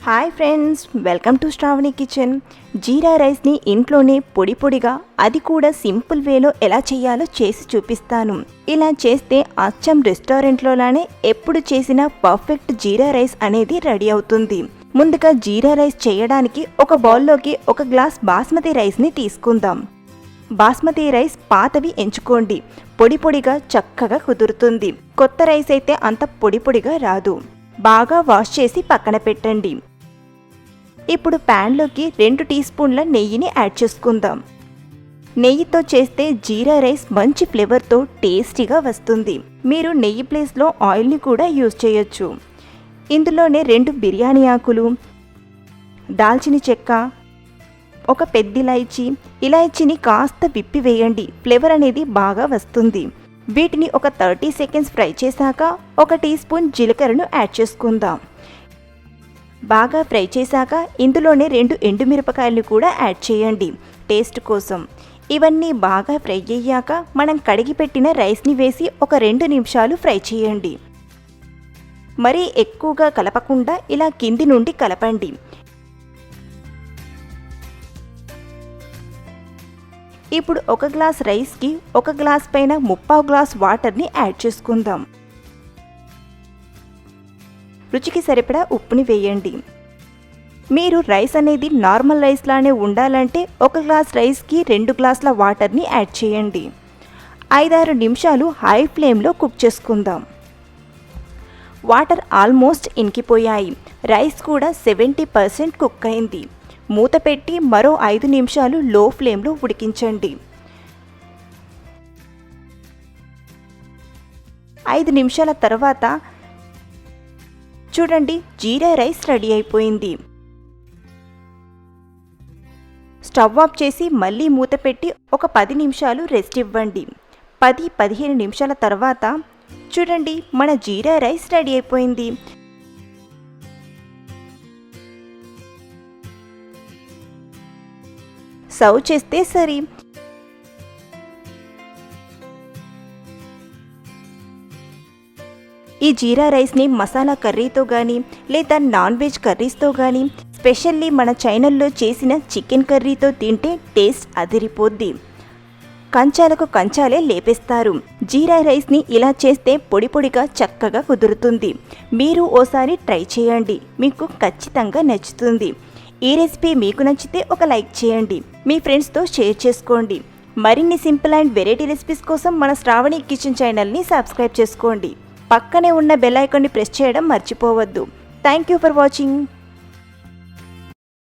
Hi friends welcome to Sravani kitchen jeera రైస్ని ఇంట్లోనే పొడి పొడిగా అది కూడా సింపుల్ వేలో ఎలా చేయాలో చేసి చూపిస్తాను. ఇలా చేస్తే అచ్చం రెస్టారెంట్లోలానే ఎప్పుడు చేసిన పర్ఫెక్ట్ జీరా రైస్ అనేది రెడీ అవుతుంది. ముందుగా జీరా రైస్ చేయడానికి ఒక బౌల్లోకి ఒక గ్లాస్ బాస్మతి రైస్ని తీసుకుందాం. బాస్మతి రైస్ పాతవి ఎంచుకోండి. పొడి పొడిగా చక్కగా కుదురుతుంది. కొత్త రైస్ అయితే అంత పొడి పొడిగా రాదు. బాగా వాష్ చేసి పక్కన పెట్టండి. ఇప్పుడు ప్యాన్లోకి రెండు టీ స్పూన్ల నెయ్యిని యాడ్ చేసుకుందాం. నెయ్యితో చేస్తే జీరా రైస్ మంచి ఫ్లేవర్తో టేస్టీగా వస్తుంది. మీరు నెయ్యి ప్లేస్లో ఆయిల్ని కూడా యూజ్ చేయొచ్చు. ఇందులోనే రెండు బిర్యానీ ఆకులు దాల్చిన చెక్క ఒక పెద్ద ఇలాయచి. ఇలాయచిని కాస్త విప్పి వేయండి. ఫ్లేవర్ అనేది బాగా వస్తుంది. వీటిని ఒక థర్టీ సెకండ్స్ ఫ్రై చేశాక ఒక టీ స్పూన్ జీలకర్రను యాడ్ చేసుకుందాం. బాగా ఫ్రై చేశాక ఇందులోనే రెండు ఎండుమిరపకాయలు కూడా యాడ్ చేయండి. టేస్ట్ కోసం. ఇవన్నీ బాగా ఫ్రై అయ్యాక మనం కడిగి పెట్టిన రైస్ని వేసి ఒక రెండు నిమిషాలు ఫ్రై చేయండి. మరీ ఎక్కువగా కలపకుండా ఇలా కింది నుండి కలపండి. ఇప్పుడు ఒక గ్లాస్ రైస్కి ఒక గ్లాస్ పైన ముప్పావు గ్లాస్ వాటర్ని యాడ్ చేసుకుందాం. రుచికి సరిపడా ఉప్పుని వేయండి. మీరు రైస్ అనేది నార్మల్ రైస్ లానే ఉండాలంటే ఒక గ్లాస్ రైస్కి రెండు గ్లాసుల వాటర్ని యాడ్ చేయండి. ఐదారు నిమిషాలు హై ఫ్లేమ్లో కుక్ చేసుకుందాం. వాటర్ ఆల్మోస్ట్ ఇంకిపోయాయి రైస్ కూడా సెవెంటీ పర్సెంట్ కుక్ అయింది. మూత పెట్టి మరో ఐదు నిమిషాలు లో ఫ్లేమ్లో ఉడికించండి. ఐదు నిమిషాల తర్వాత చూడండి జీరా రైస్ రెడీ అయిపోయింది. స్టవ్ ఆఫ్ చేసి మళ్ళీ మూత పెట్టి ఒక పది నిమిషాలు రెస్ట్ ఇవ్వండి. పది పదిహేను నిమిషాల తర్వాత చూడండి మన జీరా రైస్ రెడీ అయిపోయింది. సర్వ్ చేస్తే సరి. ఈ జీరా రైస్ని మసాలా కర్రీతో కానీ లేదా నాన్ వెజ్ కర్రీస్తో కానీ స్పెషల్లీ మన చైనల్లో చేసిన చికెన్ కర్రీతో తింటే టేస్ట్ అదిరిపోద్ది. కంచాలకు కంచాలే లేపేస్తారు. జీరా రైస్ని ఇలా చేస్తే పొడి పొడిగా చక్కగా కుదురుతుంది. మీరు ఓసారి ట్రై చేయండి. మీకు ఖచ్చితంగా నచ్చుతుంది. ఈ రెసిపీ మీకు నచ్చితే ఒక లైక్ చేయండి. మీ ఫ్రెండ్స్తో షేర్ చేసుకోండి. మరిన్ని సింపుల్ అండ్ వెరైటీ రెసిపీస్ కోసం మన శ్రావణి కిచెన్ ఛానల్ని సబ్స్క్రైబ్ చేసుకోండి. పక్కనే ఉన్న బెల్ ఐకాన్ని ప్రెస్ చేయడం మర్చిపోవద్దు. Thank you for watching